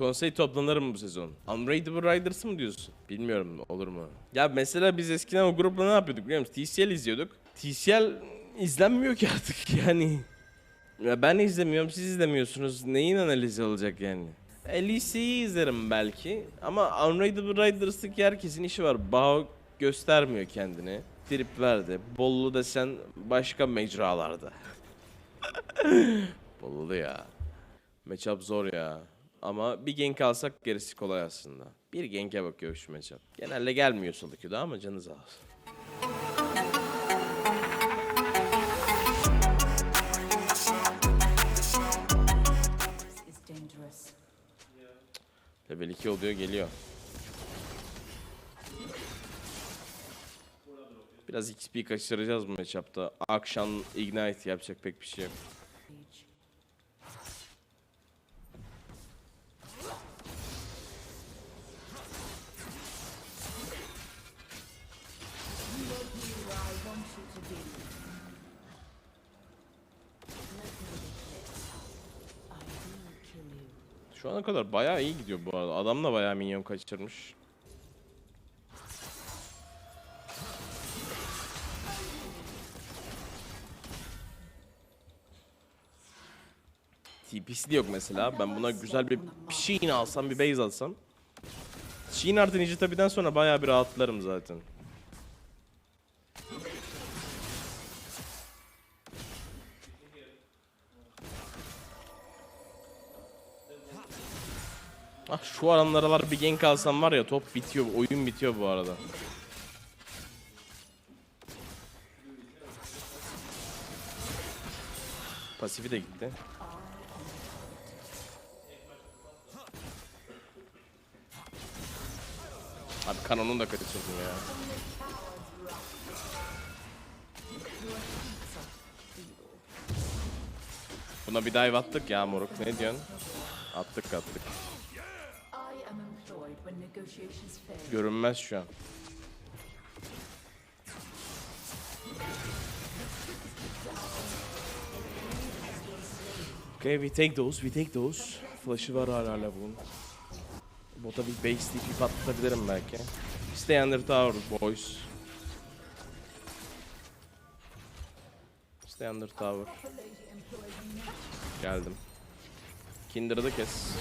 Konsey toplanır mı bu sezon? Unrateable Riders mı diyorsun? Bilmiyorum olur mu? Ya mesela biz eskiden o grupla ne yapıyorduk biliyor musun? TCL izliyorduk. TCL izlenmiyor ki artık yani. Ya ben izlemiyorum siz izlemiyorsunuz. Neyin analizi olacak yani? LEC'yi izlerim belki ama Unrateable Riders'taki herkesin işi var. Bao göstermiyor kendini. Trip verdi. Bollu desen başka mecralarda. Bollu ya. Matchup zor ya. Ama bir gank alsak gerisi kolay aslında. Bir gank'e bakıyor şu matchup. Genelde gelmiyor Solo ama canı sağ olsun. Level 2 oluyor geliyor. Biraz XP kaçıracağız bu matchup'ta. Akşam Ignite yapacak pek bir şey yok. Şu ana kadar bayağı iyi gidiyor bu arada. Adam da bayağı minyon kaçırmış. TP'si de yok mesela. Ben buna güzel bir şeyin alsam, bir base alsam. Sheen artı Ninja Tabi'den sonra bayağı bir rahatlarım zaten. Ah şu aranlara bir gank alsam var ya top bitiyor, oyun bitiyor bu arada. Pasifi de gitti. Abi kanonunu da kaçırdım ya. Buna bir dive attık ya moruk. Ne diyorsun? Attık attık. Görünmez şu an. Okay, we take those, we take those. Flash'ı var hala bunun. Bota bir base TP patlatabilirim belki. Stay under tower boys. Stay under tower. Geldim. Kinder'ı da kes.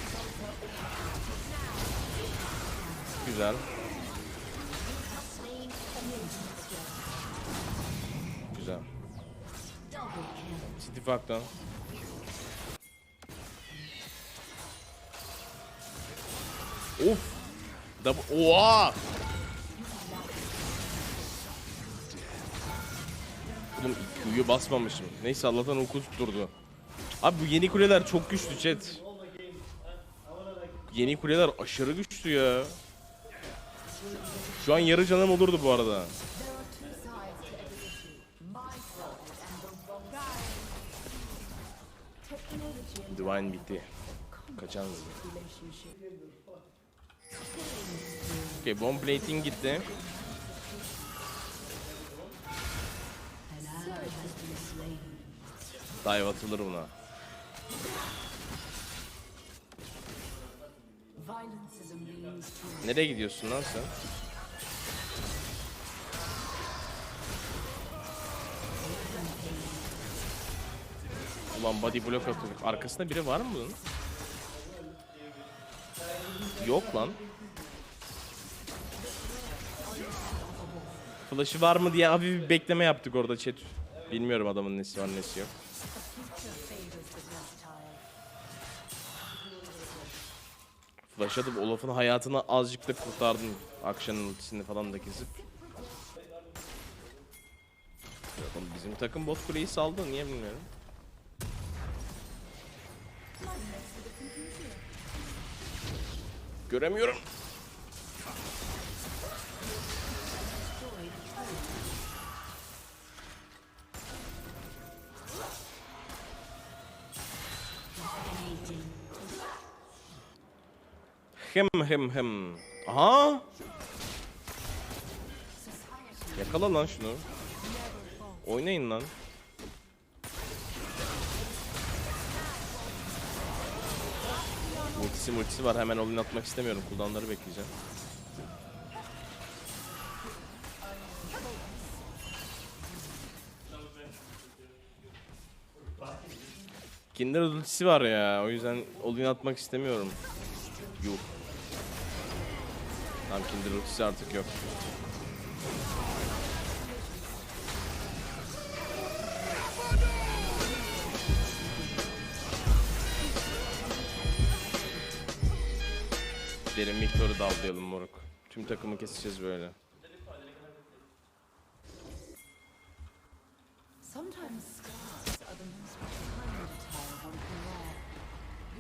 Güzel. Güzel. City Fuck'tan. Of. Double. Oha. Oğlum Q'yu basmamışım. Neyse Allah'tan oku tutturdu. Abi bu yeni kuleler çok güçlü chat. Yeni kuleler aşırı güçlü ya. Şu an yarı canım olurdu bu arada. Divine bitti. Kaçan hızlı. Okay, bomb plating gitti. Dive atılır buna. Violence Nereye gidiyorsun lan sen? Ulan body block atıyor. Arkasında biri var mı bunun? Yok lan. Flash'ı var mı diye abi bir bekleme yaptık orada chat. Bilmiyorum adamın nesi var nesi yok. Flash atıp Olaf'ın hayatını azıcık da kurtardın. Akşamın ultisini falan da kesip. Oğlum bizim takım bot kuleyi saldı niye bilmiyorum. Göremiyorum. Hem hem hem. Aha! Yakala lan şunu. Oynayın lan. ultisi multisi var. Hemen oyun atmak istemiyorum. Cooldown'ları bekleyeceğim. Kinder ultisi var ya. O yüzden oyun atmak istemiyorum. Yuh. Tamam Kinder ultisi artık yok. Derin Victor'u davlayalım moruk. Tüm takımı keseceğiz böyle.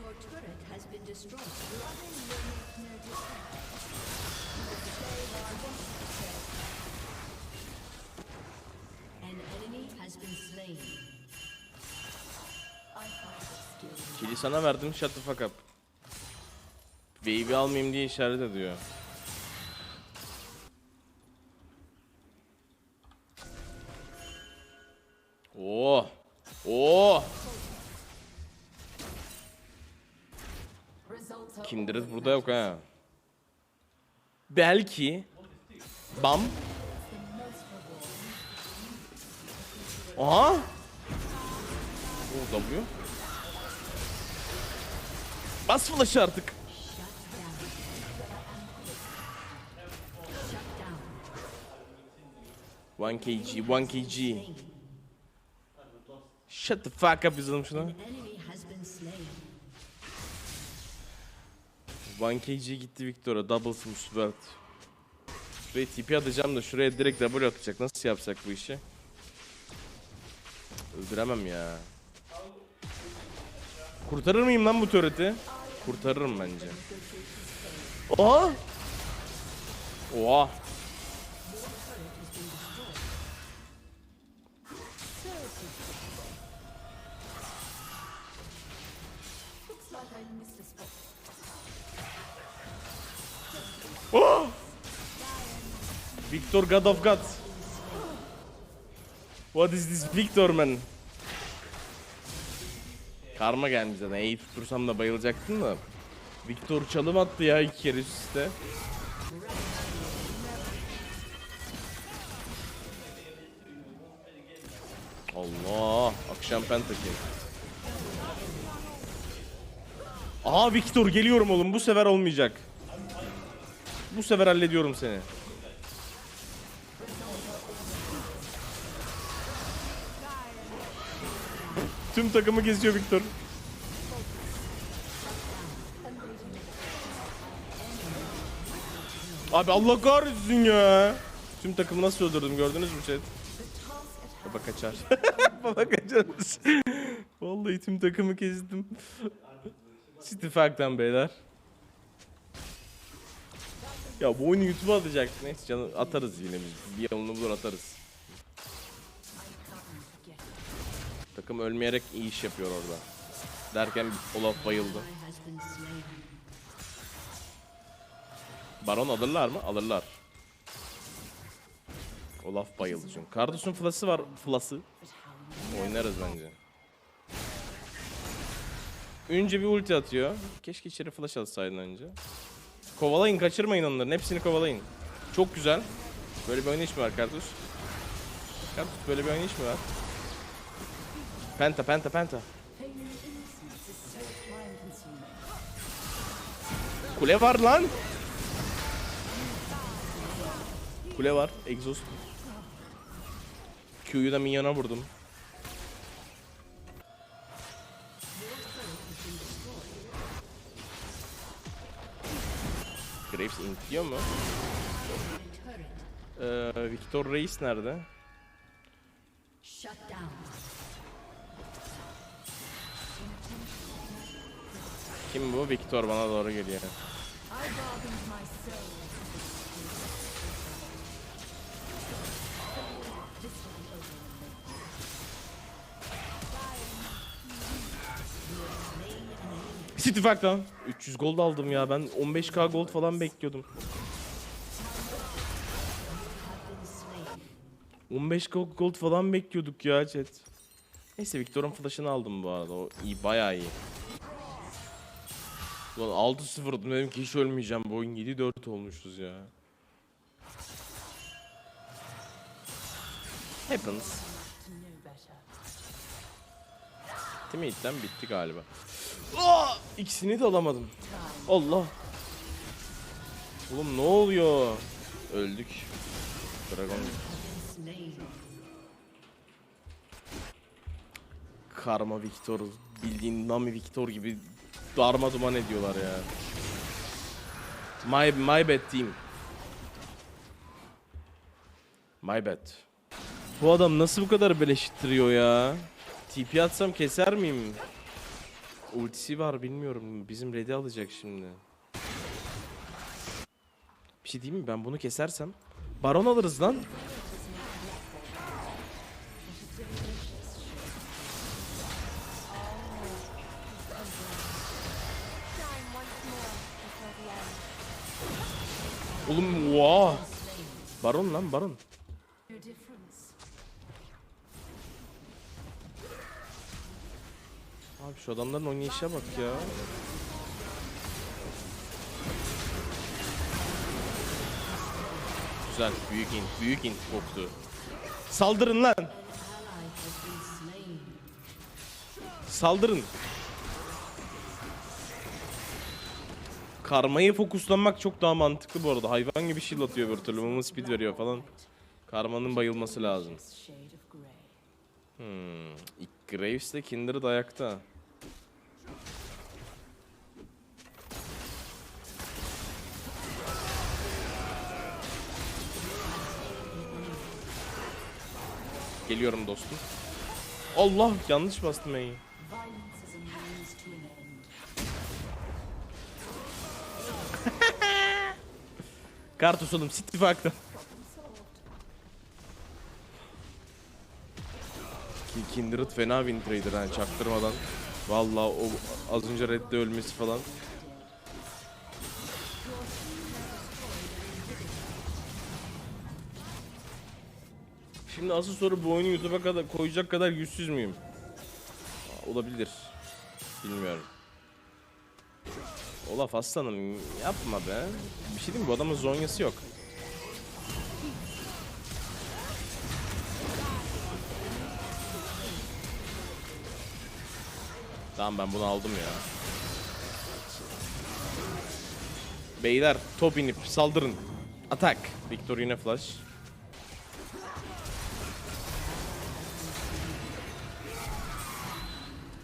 Your turret has been destroyed. Kili sana verdim shut the fuck up. Wave'i almayayım diye işaret ediyor. Oo. Oo. results are Kindred burada yok ha. Belki Bam. Aha. O W. Bas flash'ı artık. 1 kg, 1 kg. Shut the fuck up yazalım şuna. 1 kg gitti Victor'a. Double from Sword. Şuraya TP atacağım da şuraya direkt W atacak. Nasıl yapsak bu işi? Öldüremem ya. Kurtarır mıyım lan bu turret'i? Kurtarırım bence. Oha! Oha! Oh! Victor God of Gods. What is this Victor man? Karma gelmiş zaten. E'yi tutursam da bayılacaktın da. Victor çalım attı ya iki kere üst üste. Allah, akşam pentaki. Aha Victor geliyorum oğlum. Bu sefer olmayacak. Bu sefer hallediyorum seni. Tüm takımı geziyor Victor. Abi Allah kahretsin ya. Tüm takımı nasıl öldürdüm gördünüz mü chat? Baba kaçar. Baba kaçar? Vallahi tüm takımı kestim. İttifaktan beyler. Ya bu oyunu YouTube'a atacak. Neyse canım atarız yine biz. Bir yolunu bulur atarız. Takım ölmeyerek iyi iş yapıyor orada. Derken Olaf bayıldı. Baron alırlar mı? Alırlar. Olaf bayıldı çünkü. Kardus'un flası var. Flası. Oynarız bence. Önce bir ulti atıyor. Keşke içeri flash atsaydın önce. Kovalayın kaçırmayın onların. Hepsini kovalayın. Çok güzel. Böyle bir oynayış mı var Kardus? Kardus böyle bir oynayış mı var? Penta penta penta. Kule var lan. Kule var. Exhaust. Q'yu da minyona vurdum. Graves intliyor mu? Ee, Victor Reis nerede? Kim bu? Victor bana doğru geliyor. City Fact'tan. 300 gold aldım ya ben 15k gold falan bekliyordum. Slain. 15k gold falan bekliyorduk ya chat. Neyse Victor'un flash'ını aldım bu arada. O iyi bayağı iyi. Ulan 6-0 dedim ki hiç ölmeyeceğim. Bu oyun 7-4 olmuşuz ya. Happens. Ultimate'den bitti galiba. Aa! İkisini de alamadım. Allah. Oğlum ne oluyor? Öldük. Dragon. Karma Victor. Bildiğin Nami Victor gibi darma duman ediyorlar ya. My, my bad team. My bad. Bu adam nasıl bu kadar beleştiriyor ya? TP atsam keser miyim? Ultisi var bilmiyorum. Bizim red'i alacak şimdi. Bir şey diyeyim mi? Ben bunu kesersem Baron alırız lan. Oğlum wow. Baron lan baron. Abi şu adamların oynayışa bak ya. Güzel. Büyük int. Büyük int koktu. Saldırın lan. Saldırın. Karmayı fokuslanmak çok daha mantıklı bu arada. Hayvan gibi shield atıyor bir türlü. Mama speed veriyor falan. Karmanın bayılması lazım. Hmm. Graves de Kindred ayakta. Geliyorum dostum. Allah yanlış bastım E'yi. Kartus oğlum ittifakta. Ki Kindred fena win trader hani çaktırmadan. Vallahi o az önce redde ölmesi falan. Şimdi asıl soru bu oyunu YouTube'a kadar koyacak kadar yüzsüz müyüm? Olabilir. Bilmiyorum. Olaf aslanım yapma be. Bir şey diyeyim mi? Bu adamın zonyası yok. Tamam ben bunu aldım ya. Beyler top inip saldırın. Atak. Victor yine flash.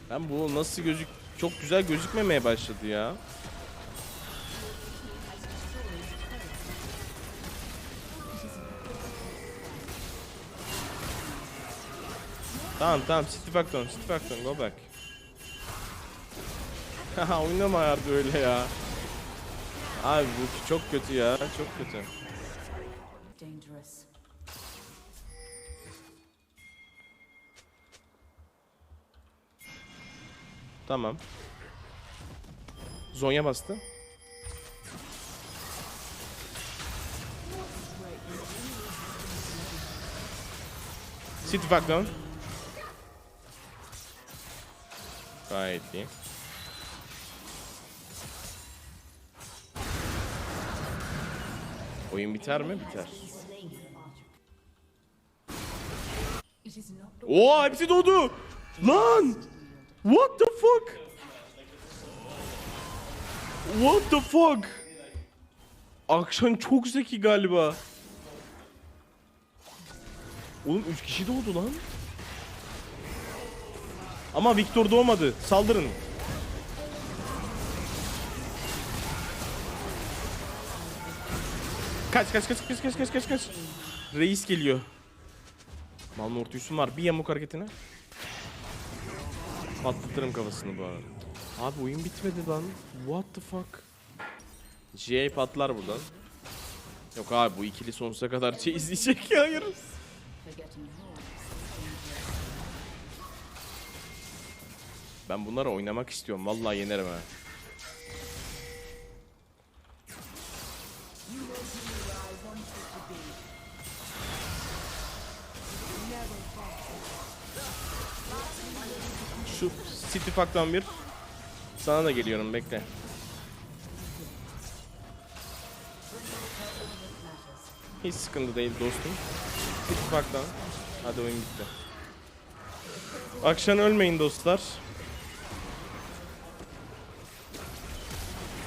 Ben bu nasıl gözük çok güzel gözükmemeye başladı ya. Tamam tamam City Facton, City Facton go back. Oynama yardı öyle ya. Abi bu çok kötü ya, çok kötü. Tamam. Zonya bastı. City Facton. Gayet iyi. Oyun biter mi? Biter. Oo hepsi doğdu. Lan! What the fuck? What the fuck? Akşam çok zeki galiba. Oğlum 3 kişi doğdu lan. Ama Victor doğmadı. Saldırın. Kaç kaç kaç kaç kaç kaç kaç kaç. Reis geliyor. Malın ortayüsüm var. Bir yamuk hareketine. Patlatırım kafasını bu arada. Abi oyun bitmedi lan. What the fuck? GA patlar buradan. Yok abi bu ikili sonsuza kadar şey izleyecek ya hayır. Ben bunları oynamak istiyorum. Vallahi yenerim ha. City bir. Sana da geliyorum bekle. Hiç sıkıntı değil dostum. City Hadi oyun gitti. Akşam ölmeyin dostlar.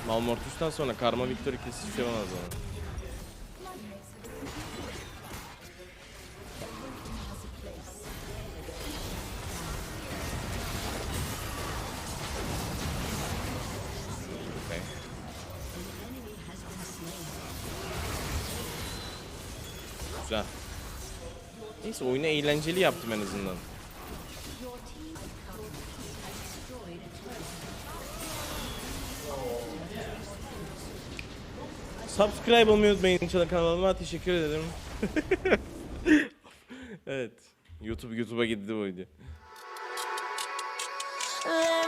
Malmortus'tan sonra Karma Victor ikilisi şey olmaz ama. Neyse oyunu eğlenceli yaptım en azından. Subscribe olmayı unutmayın kanalıma teşekkür ederim. evet. YouTube YouTube'a gitti bu video. Let